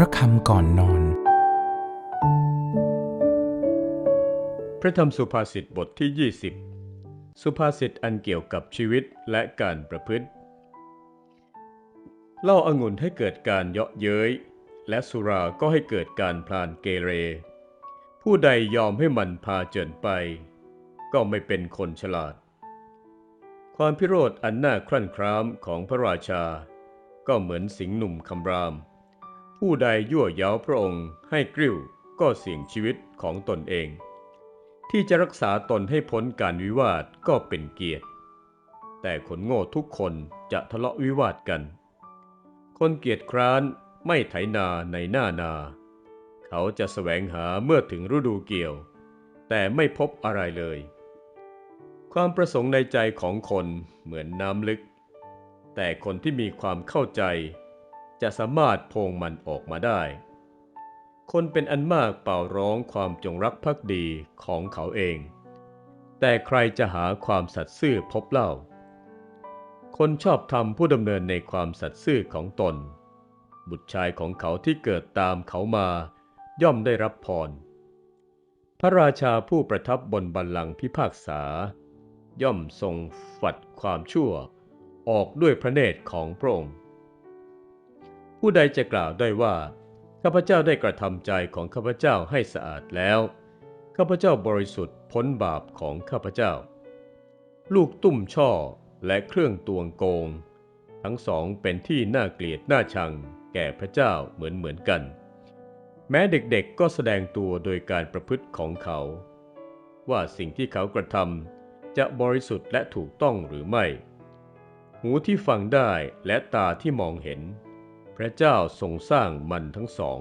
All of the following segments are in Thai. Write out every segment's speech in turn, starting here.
พระคำก่อนนอน พระธรรมสุภาษิตบทที่ 20 สุภาษิตอันเกี่ยวกับชีวิตและการประพฤติ เล่าอางุ่นให้เกิดการเยาะเย้ย และสุราก็ให้เกิดการพลานเกเร ผู้ใดยอมให้มันพาเจินไป ก็ไม่เป็นคนฉลาด ความพิโรธอันน่าครั่นครามของพระราชา ก็เหมือนสิงห์หนุ่มคำราม ผู้ใดยั่วเย้าพระองค์ให้กริ้วก็เสี่ยงชีวิตของตนเอง ที่จะรักษาตนให้พ้นการวิวาทก็เป็นเกียรติ แต่คนโง่ทุกคนจะทะเลาะวิวาทกัน คนเกียจคร้านไม่ไถนาในหน้านา เขาจะแสวงหาเมื่อถึงฤดูเกี่ยว แต่ไม่พบอะไรเลย ความประสงค์ในใจของคนเหมือนน้ำลึก แต่คนที่มีความเข้าใจ จะสามารถโพงมันออกมาได้ คนเป็นอันมากเป่าร้องความจงรักภักดีของเขาเอง แต่ใครจะหาความสัตย์ซื่อพบเล่า คนชอบทำผู้ดำเนินในความสัตย์ซื่อของตน บุตรชายของเขาที่เกิดตามเขามาย่อมได้รับพร พระราชาผู้ประทับบนบัลลังก์พิพากษา ย่อมทรงฝัดความชั่วออกด้วยพระเนตรของพระองค์ ผู้ใดจะกล่าวได้ว่าข้าพเจ้าได้กระทำใจของข้าพเจ้าให้สะอาดแล้วข้าพเจ้าบริสุทธิ์พ้นบาปของข้าพเจ้า ลูกตุ้มช่อและเครื่องตวงโกง ทั้งสองเป็นที่น่าเกลียดน่าชัง แก่พระเจ้าเหมือนเหมือนกัน แม้เด็กๆก็แสดงตัวโดยการประพฤติของเขา ว่าสิ่งที่เขากระทำจะบริสุทธิ์และถูกต้องหรือไม่ หูที่ฟังได้และตาที่มองเห็น พระเจ้าทรงสร้างมันทั้งสอง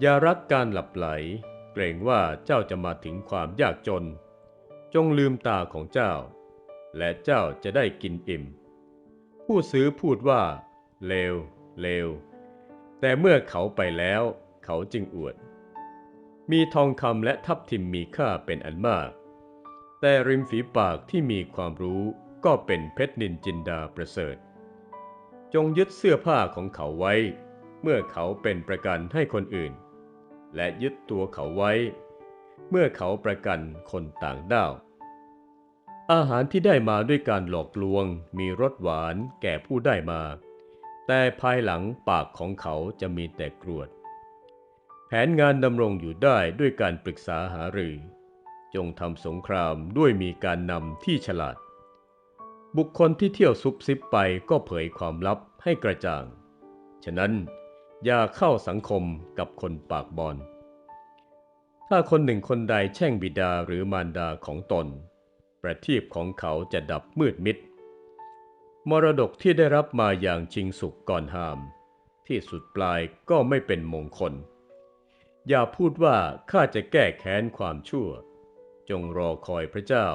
อย่ารักการหลับไหล เกรงว่าเจ้าจะมาถึงความยากจน จงลืมตาของเจ้า และเจ้าจะได้กินอิ่ม ผู้ซื้อพูดว่า เลว เลว แต่เมื่อเขาไปแล้วเขาจึงอวด มีทองคำและทับทิมมีค่าเป็นอันมาก แต่ริมฝีปากที่มีความรู้ก็เป็นเพชรนินจินดาประเสริฐ จงยึดเสื้อผ้าของเขาไว้ เมื่อเขาเป็นประกันให้คนอื่น และยึดตัวเขาไว้ เมื่อเขาประกันคนต่างด้าว อาหารที่ได้มาด้วยการหลอกลวงมีรสหวานแก่ผู้ได้มา แต่ภายหลังปากของเขาจะมีแต่กรวด แผนงานดำรงอยู่ได้ด้วยการปรึกษาหารือ จงทำสงครามด้วยมีการนำที่ฉลาด บุคคลที่เที่ยวซุบซิบไปก็เผยความลับให้กระจ่าง ฉะนั้นอย่าเข้าสังคมกับคนปากบอล ถ้าคนหนึ่งคนใดแช่งบิดาหรือมารดาของตน ประทีปของเขาจะดับมืดมิด มรดกที่ได้รับมาอย่างชิงสุกก่อนหาม ที่สุดปลายก็ไม่เป็นมงคล อย่าพูดว่าข้าจะแก้แค้นความชั่ว จงรอคอยพระเจ้า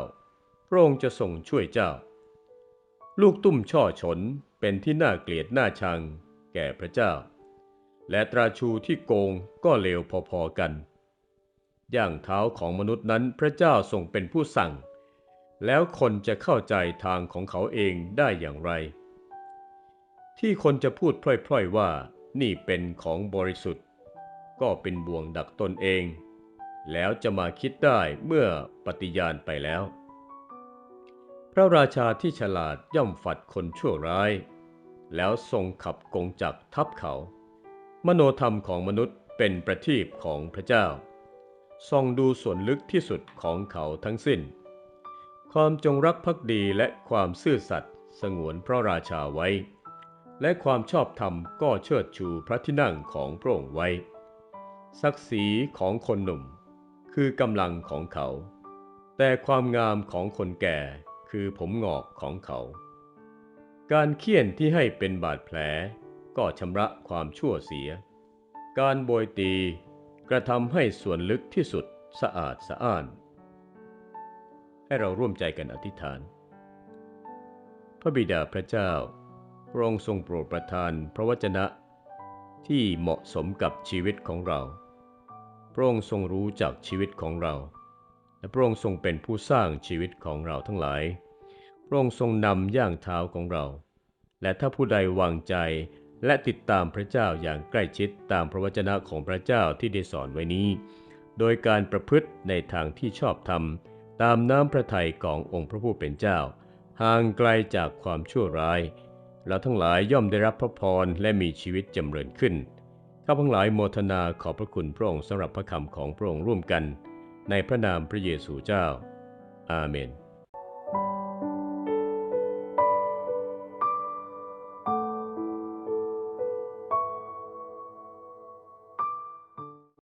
พระองค์จะทรงช่วยเจ้า ลูกตุ้มช่อฉนเป็นที่น่าเกลียดน่าชัง แก่พระเจ้า และตราชูที่โกงก็เลวพอๆกัน ย่างเท้าของมนุษย์นั้นพระเจ้าทรงเป็นผู้สั่ง แล้วคนจะเข้าใจทางของเขาเองได้อย่างไร ที่คนจะพูดพล่อยๆว่านี่เป็นของบริสุทธิ์ ก็เป็นบ่วงดักตนเอง แล้วจะมาคิดได้เมื่อปฏิญาณไปแล้ว พระราชาที่ฉลาดย่อมฝัดคนชั่วร้าย แล้วทรงขับกงจักทับเขา มโนธรรมของมนุษย์เป็นประทีปของพระเจ้าส่องดูส่วนลึกที่สุดของเขาทั้งสิ้น ความจงรักภักดีและความซื่อสัตย์สงวนพระราชาไว้ และความชอบธรรมก็เชิดชูพระที่นั่งของพระองค์ไว้ ศักดิ์ศรีของคนหนุ่ม คือกำลังของเขา แต่ความงามของคนแก่ คือผมงอกของเขา การเคี่ยนที่ให้เป็นบาดแผลก็ชำระความชั่วเสีย การโบยตีกระทำให้ส่วนลึกที่สุดสะอาดสะอ้าน ให้เราร่วมใจกันอธิษฐาน พระบิดาพระเจ้าพระองค์ทรงโปรดประทานพระวจนะที่เหมาะสมกับชีวิตของเรา พระองค์ทรงรู้จักชีวิตของเรา และพระองค์ทรงเป็นผู้สร้างชีวิตของเราทั้งหลาย พระองค์ทรงนำย่างเท้าของเรา และถ้าผู้ใดวางใจและติดตามพระเจ้าอย่างใกล้ชิดตามพระวจนะของพระเจ้าที่ได้สอนไว้นี้ โดยการประพฤติในทางที่ชอบธรรม ตามน้ำพระทัยขององค์พระผู้เป็นเจ้า ห่างไกลจากความชั่วร้าย เราทั้งหลายย่อมได้รับพระพรและมีชีวิตจำเริญขึ้น ข้าพทั้งหลายโมทนาขอบพระคุณพระองค์สำหรับพระคำของพระองค์ร่วมกัน ในพระนามพระเยซูเจ้า อาเมน